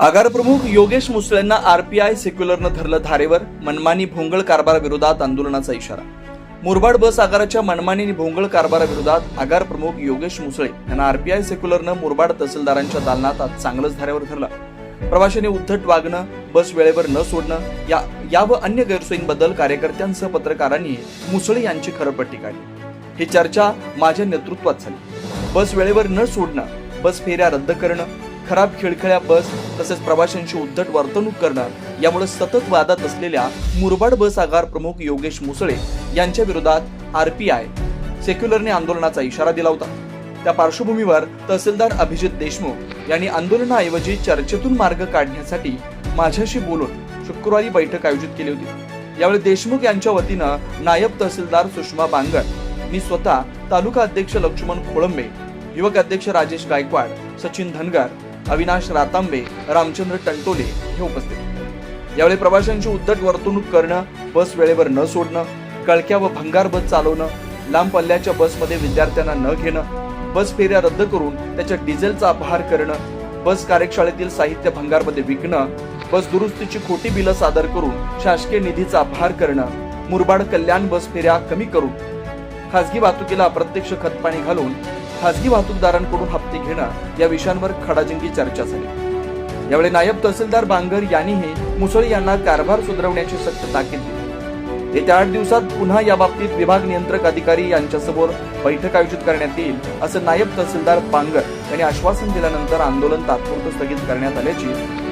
आगार प्रमुख योगेश मुसळेंना आरपीआय सेक्युलरनं धरलं धारेवर मनमानी भोंगळ कारभाराविरोधात आंदोलनाचा इशारा. मुरबाड बस आगाराच्या मनमानी भोंगळ कारभाराविरोधात आगार प्रमुख योगेश मुसळे यांना आरपीआय सेक्युलरनं मुरबाड तहसीलदारांच्या दालनात आज चांगलंच धारेवर धरलं. प्रवाशांनी उद्धट वागणं बस वेळेवर न सोडणं या या व अन्य गैरसोयींबद्दल कार्यकर्त्यांसह पत्रकारांनी मुसळे यांची खरपट्टी काढली. ही चर्चा माझ्या नेतृत्वात झाली. बस वेळेवर न सोडणं बस फेऱ्या रद्द करणं खराब खिळखिळ्या बस तसेच प्रवाशांची उद्धट वर्तणूक करणं यामुळे सतत वादात असलेल्या मुरबाड बस आगार प्रमुख योगेश मुसळे यांच्या विरोधात आरपीआय सेक्युलरने आंदोलनाचा इशारा दिला होता. त्या पार्श्वभूमीवर तहसीलदार अभिजित देशमुख यांनी आंदोलनाऐवजी चर्चेतून मार्ग काढण्यासाठी माझ्याशी बोलून शुक्रवारी बैठक आयोजित केली होती. यावेळी देशमुख यांच्या वतीनं नायब तहसीलदार सुषमा बांगर मी स्वतः तालुका अध्यक्ष लक्ष्मण खोळंबे युवक अध्यक्ष राजेश गायकवाड सचिन धनगर अविनाश रातांबे रामचंद्र टंटोले हे उपस्थित. यावेळी प्रवाशांची उद्धट वर्तणूक करणं बस वेळेवर न सोडणं कळक्या व भंगार बस चालवणं लांब पल्ल्याच्या बसमध्ये विद्यार्थ्यांना न घेणं बस फेऱ्या रद्द करून त्याच्या डिझेलचा अपहार करणं बस कार्यशाळेतील साहित्य भंगारमध्ये विकणं बस दुरुस्तीची खोटी बिलं सादर करून शासकीय निधीचा अपहार करणं मुरबाड कल्याण बस फेऱ्या कमी करून खासगी वाहतुकीला अप्रत्यक्ष खतपाणी घालून खासगी वाहतूकदारांकडून हप्ते घेणं या विषयांवर खडाजंगी चर्चा झाली. यावेळी नायब तहसीलदार बांगर यांनीही मुसळे यांना कारभार सुधारवण्याची सक्त ताकीद दिली येत्या आठ दिवसात पुन्हा या बाबतीत विभाग नियंत्रक अधिकारी यांच्यासमोर बैठक आयोजित करण्यात येईल असं नायब तहसीलदार बांगर यांनी आश्वासन दिल्यानंतर आंदोलन तात्पुरतं स्थगित करण्यात आल्याची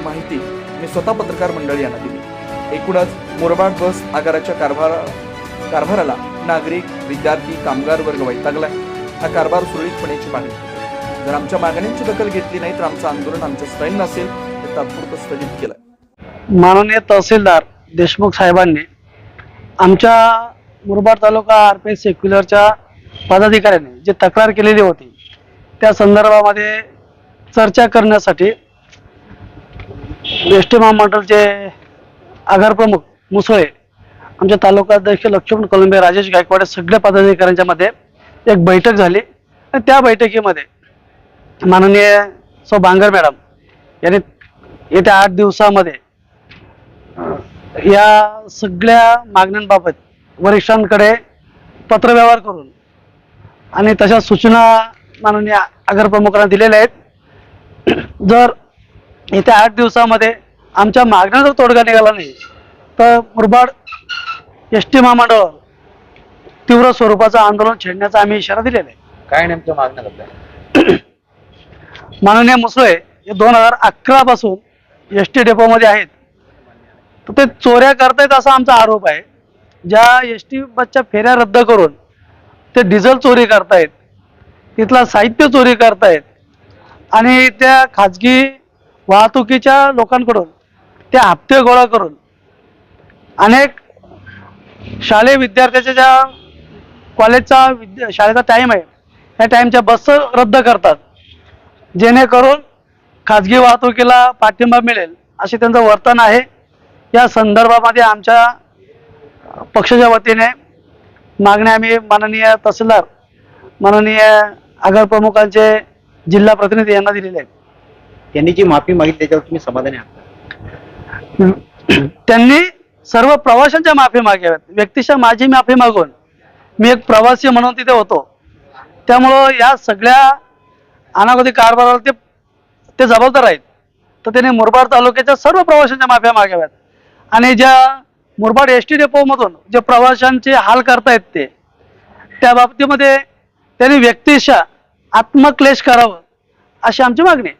माहिती मी स्वतः पत्रकार मंडळी यांना दिली. एकूणच मुरबाड बस आगाराच्या कारभार कारभाराला नागरिक विद्यार्थी कामगार वर्ग वैतागलाय. हा कारभार सुरळीतपणेची मागणी. जर आमच्या मागण्यांची दखल घेतली नाही तर आमचं आंदोलन आमच्या स्थैर्य नसेल ते तात्पुरतं स्थगित केलं माननीय तहसीलदार देशमुख साहेबांनी आमच्या मुरबाड तालुका आर सेक्युलरच्या पदाधिकाऱ्यांनी जी तक्रार केलेली होती त्या संदर्भामध्ये चर्चा करण्यासाठी एस टी महामंडळचे आगारप्रमुख मुसळे आमच्या तालुका अध्यक्ष लक्ष्मण कोलंबे राजेश गायकवाड सगळ्या पदाधिकाऱ्यांच्या मध्ये एक बैठक झाली. आणि त्या बैठकीमध्ये माननीय सौ बांगर मॅडम यांनी येत्या आठ दिवसामध्ये या सगळ्या मागण्यांबाबत वरिष्ठांकडे पत्रव्यवहार करून आणि तशा सूचना माननीय अगरप्रमुखांना दिलेल्या आहेत. जर येत्या आठ दिवसामध्ये आमच्या मागण्या जर तोडगा निघाला नाही तर मुरबाड एस टी महामंडळावर तीव्र स्वरूपाचं आंदोलन छेडण्याचा आम्ही इशारा दिलेला आहे. काय नेमकं मागण्या आपल्या माननीय मुसळे हे दोन हजार अकरा पासून एस टी डेपोमध्ये आहेत. तर ते चोऱ्या करतायत असा आमचा आरोप आहे. ज्या एस टी बसच्या फेऱ्या रद्द करून ते डिझेल चोरी करतायत तिथला साहित्य चोरी करतायत आणि त्या खाजगी वाहतुकीच्या लोकांकडून ते हप्ते गोळा करून अनेक शालेय विद्यार्थ्याच्या ज्या कॉलेजचा विद्या शाळेचा टाईम आहे. त्या टाईमच्या बस रद्द करतात. जेणेकरून खाजगी वाहतुकीला पाठिंबा मिळेल. असे त्यांचं वर्तन आहे. या संदर्भामध्ये आमच्या पक्षाच्या वतीने मागण्या आम्ही माननीय तहसीलदार माननीय आगार प्रमुखांचे जिल्हा प्रतिनिधी यांना दिलेले आहेत. त्यांनी जी माफी मागितली त्याच्यावर तुम्ही समाधानी आहात त्यांनी सर्व प्रवाशांच्या माफी मागाव्यात. व्यक्तिशः माझी माफी मागून मी एक प्रवासी म्हणून तिथे होतो. त्यामुळं या सगळ्या अनागोदी कारभाराला ते ते जबाबदार आहेत. तर त्यांनी मुरबाड तालुक्याच्या सर्व प्रवाशांच्या माफ्या मागाव्यात. आणि ज्या मुरबाड एस टी डेपोमधून जे प्रवाशांचे हाल करतायत ते त्या बाबतीमध्ये त्यांनी व्यक्तिशः आत्मक्लेश करावं अशी आमची मागणी आहे.